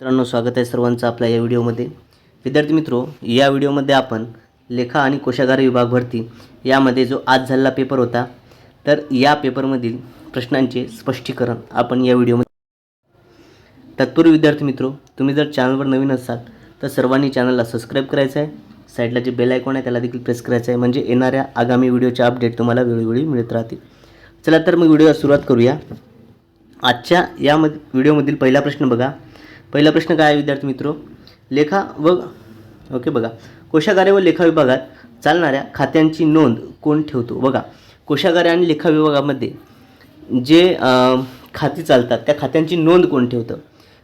मित्रांनो स्वागत आहे सर्वांचं आपल्या या व्हिडिओमध्ये. विद्यार्थी मित्रो या व्हिडिओमध्ये आपण लेखा आणि कोशागार विभाग भरती यामध्ये जो आज झालेला पेपर होता तर या पेपरमधील प्रश्नांचे स्पष्टीकरण आपण या व्हिडिओमध्ये तत्पूर्वी विद्यार्थी मित्रो तुम्ही जर चॅनलवर नवीन असाल तर सर्वांनी चॅनलला सबस्क्राईब करायचं आहे. साईडला जे बेल आयकॉन आहे त्याला देखील प्रेस करायचं आहे. म्हणजे येणाऱ्या आगामी व्हिडिओचे अपडेट तुम्हाला वेळोवेळी मिळत राहतील. चला तर मग व्हिडिओला सुरुवात करूया. आजच्या यामध्ये व्हिडिओमधील पहिला प्रश्न बघा. पहिला प्रश्न काय आहे विद्यार्थी मित्रो? लेखा व ओके बघा. कोशागारे व लेखा विभागात चालणाऱ्या खात्यांची नोंद कोण ठेवतो? बघा. कोशागारे आणि लेखा विभागामध्ये जे खाती चालतात त्या खात्यांची नोंद कोण ठेवतं?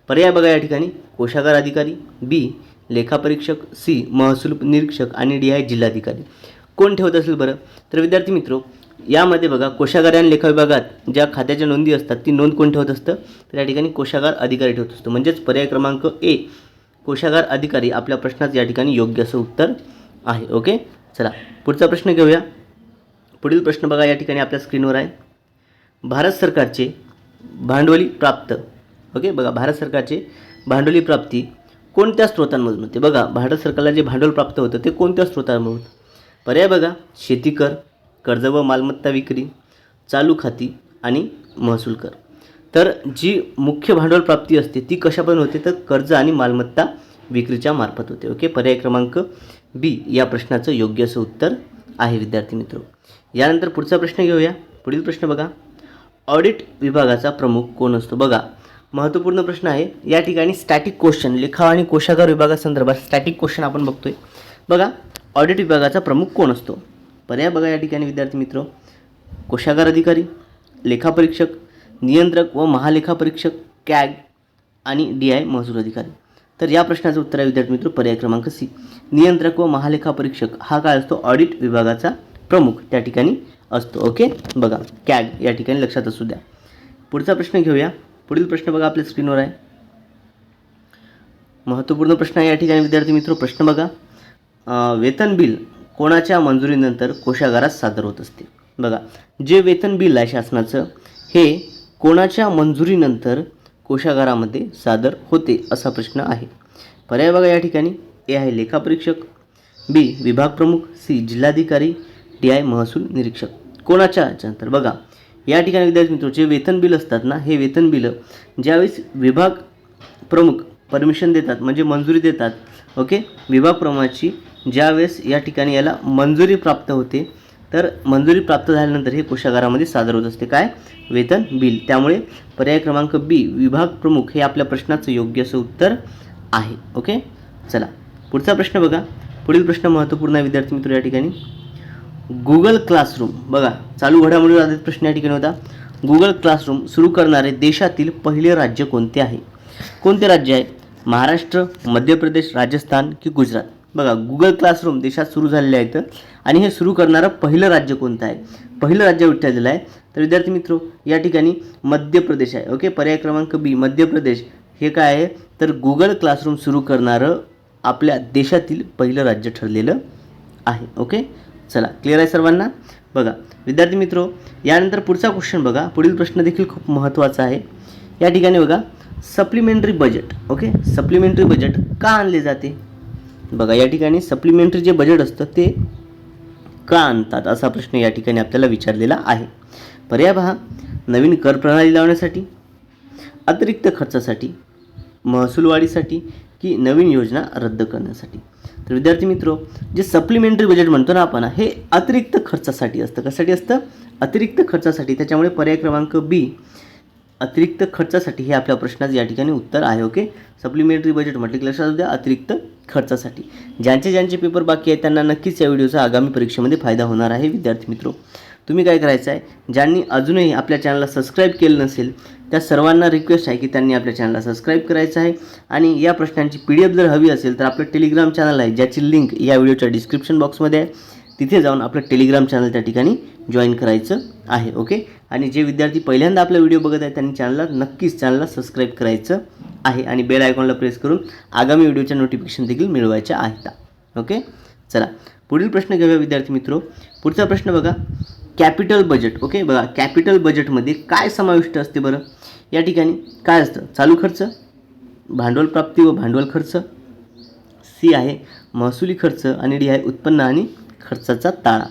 पर्याय बघा या ठिकाणी. कोशागार अधिकारी बी लेखापरीक्षक सी महसूल निरीक्षक आणि डी आय जिल्हाधिकारी. कोण ठेवत असेल बरं? तर विद्यार्थी मित्रो यामध्ये बघा कोशागार आणि लेखा विभागात ज्या खात्याच्या नोंदी असतात ती नोंद कोण ठेवत असतं? तर या ठिकाणी कोशागार अधिकारी ठेवत असतो. म्हणजेच पर्याय क्रमांक ए कोशागार अधिकारी आपल्या प्रश्नात या ठिकाणी योग्य असं उत्तर आहे. ओके? चला पुढचा प्रश्न घेऊया. पुढील प्रश्न बघा या ठिकाणी आपल्या स्क्रीनवर आहे. भारत सरकारचे भांडवली प्राप्त. ओके? बघा भारत सरकारचे भांडवली प्राप्ती कोणत्या स्रोतांमधून होते? बघा भारत सरकारला जे भांडवल प्राप्त होतं ते कोणत्या स्रोतांमधून पर्याय बघा शेती कर कर्ज व मालमत्ता विक्री चालू खाती आणि महसूल कर. तर जी मुख्य भांडवल प्राप्ती असते ती कशापासून होते तर कर्ज आणि मालमत्ता विक्रीच्या मार्फत होते. ओके? पर्याय क्रमांक बी या प्रश्नाचं योग्य असं उत्तर आहे विद्यार्थी मित्र. यानंतर पुढचा प्रश्न घेऊया. पुढील प्रश्न बघा. ऑडिट विभागाचा प्रमुख कोण असतो? बघा महत्त्वपूर्ण प्रश्न आहे. या ठिकाणी स्टॅटिक क्वेश्चन लेखा आणि कोशागार विभागासंदर्भात स्टॅटिक क्वेश्चन आपण बघतोय. बघा ऑडिट विभागाचा प्रमुख कोण असतो? पर्याय बघा या ठिकाणी विद्यार्थी मित्र. कोशागार अधिकारी लेखापरीक्षक नियंत्रक व महालेखापरीक्षक कॅग आणि डी आय महसूल अधिकारी. तर या प्रश्नाचं उत्तर आहे विद्यार्थी मित्र पर्याय क्रमांक सी. नियंत्रक व महालेखापरीक्षक हा काय असतो ऑडिट विभागाचा प्रमुख. त्या ठिकाणी असतो ओके? बघा कॅग या ठिकाणी लक्षात असू द्या. पुढचा प्रश्न घेऊया. पुढील प्रश्न बघा आपल्या स्क्रीनवर आहे. महत्त्वपूर्ण प्रश्न आहे या ठिकाणी विद्यार्थी मित्र प्रश्न बघा. वेतन बिल कोणाच्या मंजुरीनंतर कोशागारात सादर होत असते. बघा जे वेतन बिल आहे शासनाचं हे कोणाच्या मंजुरीनंतर कोशागारामध्ये सादर होते असा प्रश्न आहे. पर्याय बघा या ठिकाणी. ए आहे लेखापरीक्षक बी विभाग प्रमुख. सी जिल्हाधिकारी. डी आय महसूल निरीक्षक. कोणाच्या याच्यानंतर बघा या ठिकाणी विद्यार्थी मित्र जे वेतन बिल असतात ना हे वेतन बिलं ज्यावेळेस विभाग प्रमुख परमिशन देतात म्हणजे मंजुरी देतात ओके विभाग प्रमुखाची ज्यावेळेस या ठिकाणी याला मंजुरी प्राप्त होते तर मंजुरी प्राप्त झाल्यानंतर हे कोशागारामध्ये सादर होत असते. काय? वेतन बिल. त्यामुळे पर्याय क्रमांक बी विभाग प्रमुख हे आपल्या प्रश्नाचं योग्य असं उत्तर आहे. ओके? चला. पुढचा प्रश्न बघा. पुढील प्रश्न महत्त्वपूर्ण आहे विद्यार्थी मित्र या ठिकाणी. गुगल क्लासरूम बघा चालू घडामोडीवर आधारित प्रश्न या ठिकाणी होता. गुगल क्लासरूम सुरू करणारे देशातील पहिले राज्य कोणते आहे? कोणते राज्य आहे? महाराष्ट्र मध्य प्रदेश राजस्थान की गुजरात? बघा गुगल क्लासरूम देशात सुरू झालेले आहेत आणि हे सुरू करणारं पहिलं राज्य कोणतं आहे? पहिलं राज्य विठ्ठलेलं आहे? तर विद्यार्थी मित्रो या ठिकाणी मध्य प्रदेश आहे. ओके पर्याय क्रमांक बी मध्य प्रदेश. हे काय आहे? तर गुगल क्लासरूम सुरू करणारं आपल्या देशातील पहिलं राज्य ठरलेलं आहे. ओके चला क्लिअर आहे सर्वांना? बघा विद्यार्थी मित्रो यानंतर पुढचा क्वेश्चन बघा. पुढील प्रश्न देखील खूप महत्त्वाचा आहे. या ठिकाणी बघा supplementary budget okay supplementary budget का आणले जाते? बघा या ठिकाणी सप्लिमेंटरी जे बजेट असतं ते का आणतात? असा प्रश्न या ठिकाणी आपल्याला विचारलेला आहे. पर्याय पहा नवीन कर प्रणाली लावण्यासाठी अतिरिक्त खर्चासाठी महसूलवाढीसाठी की नवीन योजना रद्द करण्यासाठी. तर विद्यार्थी मित्रो जे सप्लिमेंटरी बजेट म्हणतो ना आपण हे अतिरिक्त खर्चासाठी असतं. कशासाठी असतं? अतिरिक्त खर्चासाठी. त्याच्यामुळे पर्याय क्रमांक बी अतिरिक्त खर्चासाठी हे आपल्या प्रश्नाचं या ठिकाणी उत्तर आहे ओके सप्लिमेंटरी बजेट म्हटलं की लक्षात द्या अतिरिक्त खर्चासाठी. ज्यांचे ज्यांचे पेपर बाकी आहेत त्यांना नक्कीच या व्हिडिओचा आगामी परीक्षेमध्ये फायदा होणार आहे विद्यार्थी मित्रो. तुम्ही काय करायचं आहे? ज्यांनी अजूनही आपल्या चॅनलला सबस्क्राईब केलं नसेल त्या सर्वांना रिक्वेस्ट आहे की त्यांनी आपल्या चॅनलला सबस्क्राईब करायचं आहे. आणि या प्रश्नांची पी डी एफ जर हवी असेल तर आपलं टेलिग्राम चॅनल आहे ज्याची लिंक या व्हिडिओच्या डिस्क्रिप्शन बॉक्समध्ये आहे. तिथे जाऊन आपलं टेलिग्राम चॅनल त्या ठिकाणी जॉईन करायचं आहे ओके आणि जे विद्यार्थी पहिल्यांदा आपला व्हिडिओ बघत आहेत त्यांनी चॅनलला नक्कीच चॅनलला सबस्क्राईब करायचं आहे आणि बेल आयकॉनला प्रेस करून आगामी व्हिडिओच्या नोटिफिकेशन देखील मिळवायच्या आहेत. ओके चला पुढील प्रश्न घेऊया विद्यार्थी मित्रो. पुढचा प्रश्न बघा. कॅपिटल बजेट ओके बघा कॅपिटल बजेटमध्ये काय समाविष्ट असते बरं? या ठिकाणी काय असतं? चालू खर्च भांडवल प्राप्ती व भांडवल खर्च सी आहे महसुली खर्च आणि डी आहे उत्पन्न आणि खर्चाचा ताळा.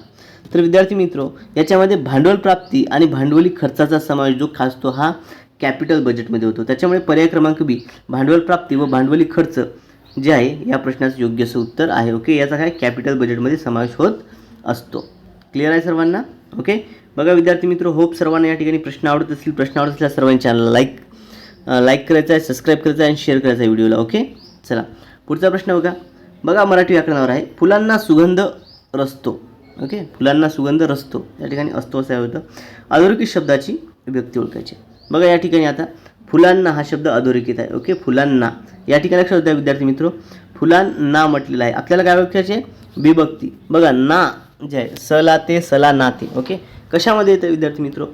तर विद्यार्थी मित्रो याच्यामध्ये भांडवल प्राप्ती आणि भांडवली खर्चाचा समावेश जो खासतो हा कॅपिटल बजेटमध्ये होतो. त्याच्यामुळे पर्याय क्रमांक बी भांडवल प्राप्ती व भांडवली खर्च जे आहे या प्रश्नाचं योग्य असं उत्तर आहे. ओके? याचा काय कॅपिटल बजेटमध्ये समावेश होत असतो. क्लिअर आहे सर्वांना? ओके? बघा विद्यार्थी मित्र होप सर्वांना या ठिकाणी प्रश्न आवडत असतील. प्रश्न आवडत असल्यास सर्वांनी चॅनलला लाईक लाईक करायचं आहे सबस्क्राईब करायचं आहे आणि शेअर करायचं आहे व्हिडिओला. ओके? चला पुढचा प्रश्न बघा. बघा मराठी व्याकरणावर आहे. फुलांना सुगंध रसतो. ओके? फुलांना सुगंध रसतो. या ठिकाणी असतो असं होतं. अधोरेखित शब्दाची विभक्ती ओळखायची. बघा या ठिकाणी आता फुलांना हा शब्द अधोरेखित आहे. ओके? फुलांना. या ठिकाणी लक्षात द्या विद्यार्थी मित्र. फुलांना म्हटलेलं आहे. आपल्याला काय ओळखायचे विभक्ती. बघा ना जे आहे सला ते सला नाते ओके? कशामध्ये येतं विद्यार्थी मित्र?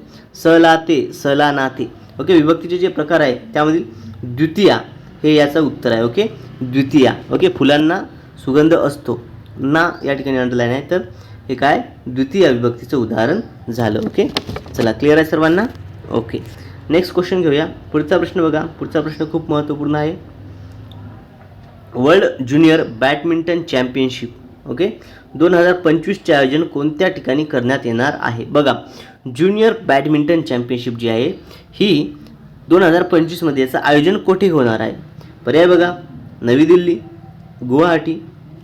सला ते सला नाते ओके? विभक्तीचे जे प्रकार आहे त्यामधील द्वितीया हे याचं उत्तर आहे. ओके? द्वितीया. ओके? फुलांना सुगंध असतो. ना या ठिकाणी अंडरलाईन आहे. तर हे काय? द्वितीय अविभक्तीचं उदाहरण झालं ओके चला क्लिअर आहे सर्वांना? ओके नेक्स्ट क्वेश्चन घेऊया. पुढचा प्रश्न बघा. पुढचा प्रश्न खूप महत्त्वपूर्ण आहे. World junior badminton championship okay दोन हजार पंचवीसचे आयोजन कोणत्या ठिकाणी करण्यात येणार आहे? बघा ज्युनियर बॅडमिंटन चॅम्पियनशिप जी आहे ही दोन हजार पंचवीसमध्ये याचं आयोजन कोठे होणार आहे? पर्याय बघा. नवी दिल्ली गुवाहाटी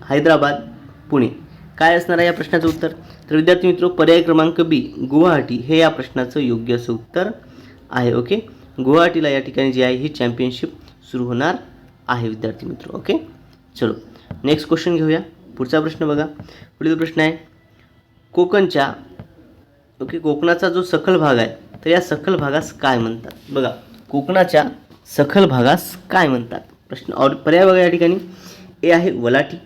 हैदराबाद पुणे. काय असणार आहे या प्रश्नाचं उत्तर? तर विद्यार्थी मित्र पर्याय क्रमांक बी गुवाहाटी हे या प्रश्नाचं योग्य असं उत्तर आहे ओके? गुवाहाटीला या ठिकाणी जी आहे ही चॅम्पियनशिप सुरू होणार आहे विद्यार्थी मित्र ओके? चलो नेक्स्ट क्वेश्चन घेऊया. पुढचा प्रश्न बघा. पुढील प्रश्न आहे कोकणच्या ओके कोकणाचा जो सखल भाग आहे तर या सखल भागास काय म्हणतात? बघा कोकणाच्या सखल भागास काय म्हणतात? प्रश्न और पर्याय बघा या ठिकाणी. ए आहे वलाटी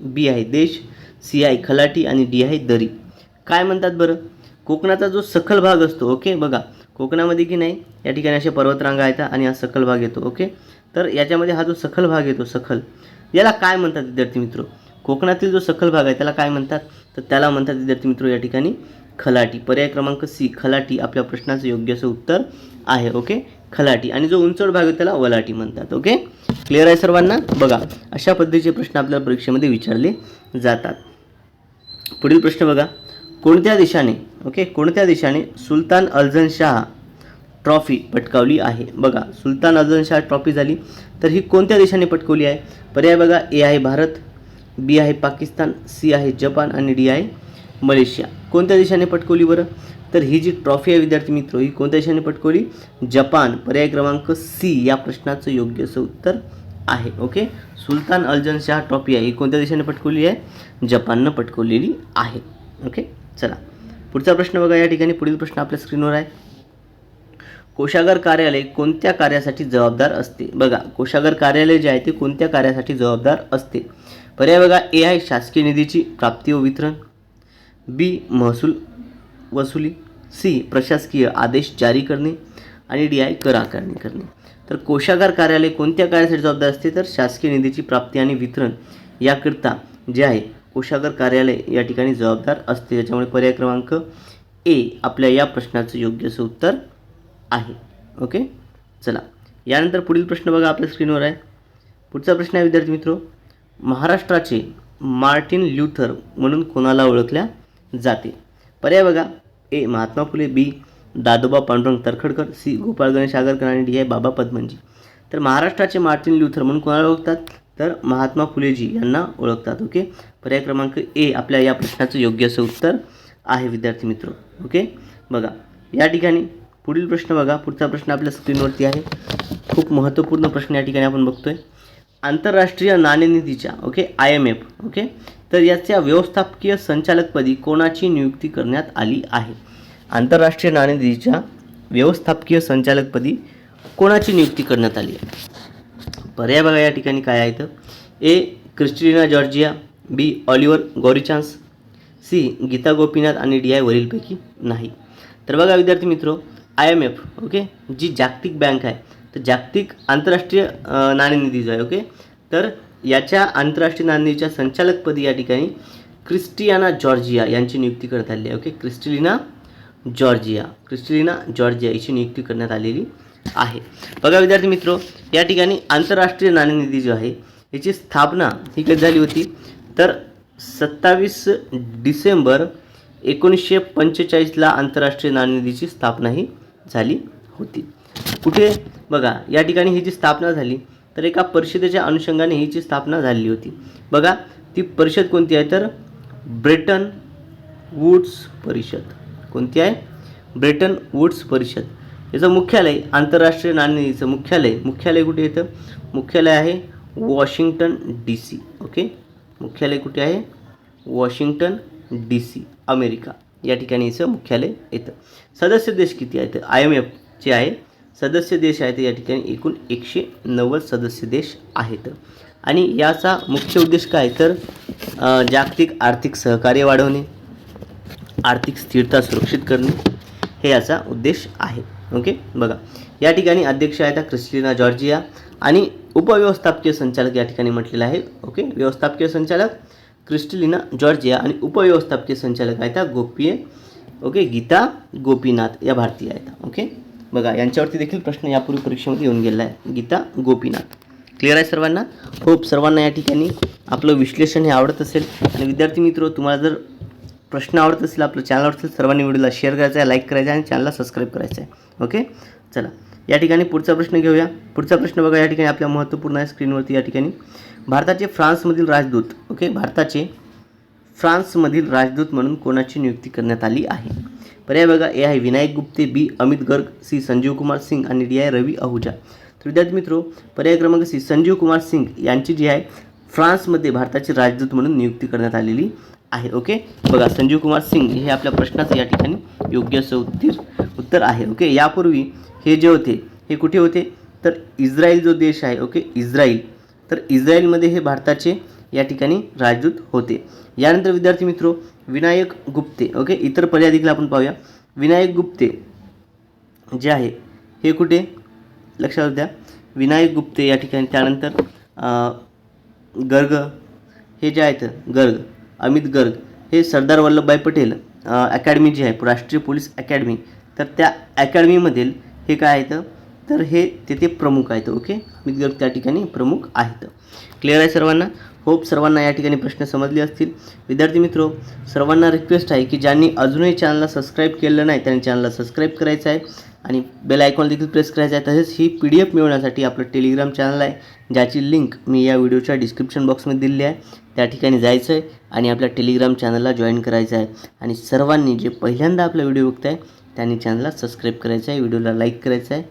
बी आहे देश सी आय खलाटी आणि डी आहे दरी. काय म्हणतात बरं? कोकणाचा जो सखल भाग असतो ओके? बघा कोकणामध्ये की नाही या ठिकाणी असे पर्वतरांगा आहेत आणि हा सखल भाग येतो ओके? तर याच्यामध्ये हा जो सखल भाग येतो सखल याला काय म्हणतात विद्यार्थी मित्र? कोकणातील जो सखल भाग आहे त्याला काय म्हणतात? तर त्याला म्हणतात विद्यार्थी मित्र या ठिकाणी खलाटी. पर्याय क्रमांक सी खलाटी आपल्या प्रश्नाचं योग्य असं उत्तर आहे ओके? खलाटी. आणि जो उंचवड भाग आहे त्याला वलाटी म्हणतात ओके? क्लिअर आहे सर्वांना? बघा अशा पद्धतीचे प्रश्न आपल्या परीक्षेमध्ये विचारले जातात. पुढील प्रश्न बघा. कोणत्या देशाने ओके कोणत्या देशाने सुलतान अल्झन शाह ट्रॉफी पटकावली आहे? बघा सुलतान अल्झन शाह ट्रॉफी झाली तर ही कोणत्या देशाने पटकवली आहे? पर्याय बघा ए आहे भारत बी आहे पाकिस्तान सी आहे जपान आणि डी आहे मलेशिया. कोणत्या देशाने पटकवली बरं? तर ही जी ट्रॉफी आहे विद्यार्थी मित्र ही कोणत्या देशाने पटकवली? जपान. पर्याय क्रमांक सी या प्रश्नाचं योग्य असं उत्तर आहे ओके सुलतान अल्जन शाह ट्रॉफी आहे. ही कोणत्या देशाने पटकवली आहे? जपाननं पटकवलेली आहे ओके चला. पुढचा प्रश्न बघा या ठिकाणी. पुढील प्रश्न आपल्या स्क्रीनवर आहे. कोशागार कार्यालय कोणत्या कार्यासाठी जबाबदार असते? बघा कोशागार कार्यालय जे आहे ते कोणत्या कार्यासाठी जबाबदार असते? पर्याय बघा. ए आहे शासकीय निधीची प्राप्ती व वितरण. बी महसूल वसुली. सी प्रशासकीय आदेश जारी करणे. आणि डी आय कर आकारणी करणे. तर कोशागार कार्यालय कोणत्या कार्यासाठी जबाबदार असते? तर शासकीय निधीची प्राप्ती आणि वितरण याकरिता जे आहे कोशागार कार्यालय या ठिकाणी जबाबदार असते. त्याच्यामुळे पर्याय क्रमांक ए आपल्या या प्रश्नाचं योग्य असं उत्तर आहे. ओके? चला. यानंतर पुढील प्रश्न बघा आपल्या स्क्रीनवर आहे. पुढचा प्रश्न आहे विद्यार्थी मित्रो. महाराष्ट्राचे मार्टिन ल्युथर म्हणून कोणाला ओळखल्या जाते? पर्याय बघा. A Mahatma Phule. B Dadoba Pandurang Tarkhadkar C. Gopal Ganesh Agarkar आणि डी. आय. बाबा पद्मनजी. तर महाराष्ट्राचे मार्टिन ल्युथर म्हणून कोणाला ओळखतात? तर महात्मा फुलेजी यांना ओळखतात ओके? पर्याय क्रमांक ए आपल्या या प्रश्नाचं योग्य असं उत्तर आहे विद्यार्थी मित्र ओके? बघा या ठिकाणी पुढील प्रश्न बघा. पुढचा प्रश्न आपल्या स्क्रीनवरती आहे. खूप महत्त्वपूर्ण प्रश्न या ठिकाणी आपण बघतोय. आंतरराष्ट्रीय नाणेनिधीच्या okay? I M F okay? तर याच्या व्यवस्थापकीय संचालकपदी कोणाची नियुक्ती करण्यात आली आहे? आंतरराष्ट्रीय नाणेनिधीच्या व्यवस्थापकीय संचालकपदी कोणाची नियुक्ती करण्यात आली आहे? पर्याय बघा या ठिकाणी काय आहे तर A. Kristina Georgieva B. Oliver Gourinchas C. Gita Gopinath आणि डी. आय. वरीलपैकी नाही. तर बघा विद्यार्थी मित्रो आय एम एफ ओके? जी जागतिक बँक आहे तर जागतिक आंतरराष्ट्रीय नाणेनिधी जो आहे ओके? तर याच्या आंतरराष्ट्रीय नाणेनिधीच्या संचालकपदी या ठिकाणी क्रिस्टियाना जॉर्जिया यांची नियुक्ती करण्यात आली आहे okay? Kristalina Georgieva Kristalina Georgieva याची नियुक्ती करण्यात आलेली आहे. बघा विद्यार्थी मित्र या ठिकाणी आंतरराष्ट्रीय नाणेनिधी जो आहे याची स्थापना ही कधी झाली होती? तर सत्तावीस डिसेंबर एकोणीसशे पंचेचाळीसला आंतरराष्ट्रीय नाणेनिधीची स्थापना ही झाली होती. कुठे? बघा या ठिकाणी ही जी स्थापना झाली तर एका परिषदेच्या अनुषंगाने हिची स्थापना झालेली होती. बघा ती परिषद कोणती आहे? तर ब्रेटन वूड्स परिषद. कोणती आहे? ब्रिटन वूड्स परिषद. याचं मुख्यालय आंतरराष्ट्रीय नाणेनिधीचं मुख्यालय मुख्यालय कुठे येतं? मुख्यालय आहे वॉशिंग्टन डी सी ओके? मुख्यालय कुठे आहे? Washington D C America. या ठिकाणी याचं मुख्यालय येतं. सदस्य देश किती आहेत? आय एम एफचे आहे. सदस्य देश आहेत या ठिकाणी एकूण एकशे नव्वद सदस्य देश आहेत. आणि याचा मुख्य उद्देश काय? तर जागतिक आर्थिक सहकार्य वाढवणे. आर्थिक स्थिरता सुरक्षित करणे हे याचा उद्देश आहे. ओके? बघा. या ठिकाणी अध्यक्ष आहेत क्रिस्टिना जॉर्जिया आणि उपव्यवस्थापकीय संचालक या ठिकाणी म्हटलेलं आहे. ओके? व्यवस्थापकीय संचालक क्रिस्टलिना जॉर्जिया आणि उपव्यवस्थापकीय संचालक आहेत गोपीय ओके? गीता गोपीनाथ या भारतीय आहेत ओके? बघा यांच्यावरती देखील प्रश्न यापूर्वी परीक्षेमध्ये येऊन गेलेला आहे. गीता गोपीनाथ. क्लिअर आहे सर्वांना? होप सर्वांना या ठिकाणी आपलं विश्लेषण हे आवडत असेल. आणि विद्यार्थी मित्र तुम्हाला जर प्रश्न आवडत असेल आपलं चॅनल आवडत असेल सर्वांनी व्हिडिओला शेअर करायचा आहे लाईक करायचा आहे आणि चॅनलला सबस्क्राईब करायचं आहे. ओके चला. या ठिकाणी पुढचा प्रश्न घेऊया. पुढचा प्रश्न बघा या ठिकाणी आपल्या महत्त्वपूर्ण आहे स्क्रीनवरती या ठिकाणी. भारताचे फ्रान्समधील राजदूत ओके भारताचे फ्रान्समधील राजदूत म्हणून कोणाची नियुक्ती करण्यात आली आहे? पर्याय बघा ए आहे विनायक गुप्ते बी अमित गर्ग सी संजीव कुमार सिंग आणि डी आहे रवी अहुजा तर विद्यार्थी मित्रो पर्याय क्रमांक सी संजीव कुमार सिंग यांची जी आहे फ्रान्समध्ये भारताचे राजदूत म्हणून नियुक्ती करण्यात आलेली आहे ओके बघा संजीव कुमार सिंग हे आपल्या प्रश्नाचं या ठिकाणी योग्य असं उत्तर उत्तर आहे ओके यापूर्वी हे जे होते हे कुठे होते? तर इस्रायल जो देश आहे ओके इस्रायल. तर इस्रायलमध्ये हे भारताचे या ठिकाणी राजदूत होते. यानंतर विद्यार्थी मित्रो विनायक गुप्ते ओके इतर पर्याय देखील आपण पाहूया. विनायक गुप्ते जे आहे हे कुठे? लक्षात द्या विनायक गुप्ते या ठिकाणी त्यानंतर गर्ग. हे जे आहेत गर्ग. अमित गर्ग हे सरदार वल्लभभाई पटेल अकॅडमी जी आहे राष्ट्रीय पोलीस अकॅडमी. तर त्या अकॅडमीमधील हे काय आहेत तर हे तेथे प्रमुख आहेत ओके? अमित गर्ग त्या ठिकाणी प्रमुख आहेत. क्लिअर आहे सर्वांना? होप सर्वांना या ठिकाणी प्रश्न समजले असतील. विद्यार्थी मित्रो सर्वांना रिक्वेस्ट आहे की ज्यांनी अजूनही चॅनलला सबस्क्राईब केलं नाही त्यांनी चॅनलला सबस्क्राईब करायचं आहे. आणि बेल आयकॉन देखील प्रेस करायचं आहे. तसेच ही पी डी एफ मिळवण्यासाठी आपलं टेलिग्राम चॅनल आहे. ज्याची लिंक मी या व्हिडिओच्या डिस्क्रिप्शन बॉक्समध्ये दिली आहे त्या ठिकाणी जायचं आहे आणि आपल्या टेलिग्राम चॅनलला जॉईन करायचं आहे. आणि सर्वांनी जे पहिल्यांदा आपला व्हिडिओ बघताय त्यांनी चॅनलला सबस्क्राईब करायचं आहे व्हिडिओला लाईक करायचं आहे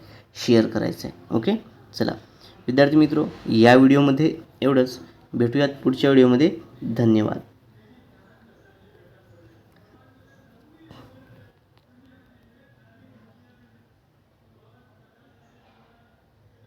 शेअर करायचं आहे. ओके? चला. विद्यार्थी मित्रो या व्हिडिओमध्ये एवढंच. भेटूयात पुढच्या व्हिडिओमध्ये. धन्यवाद.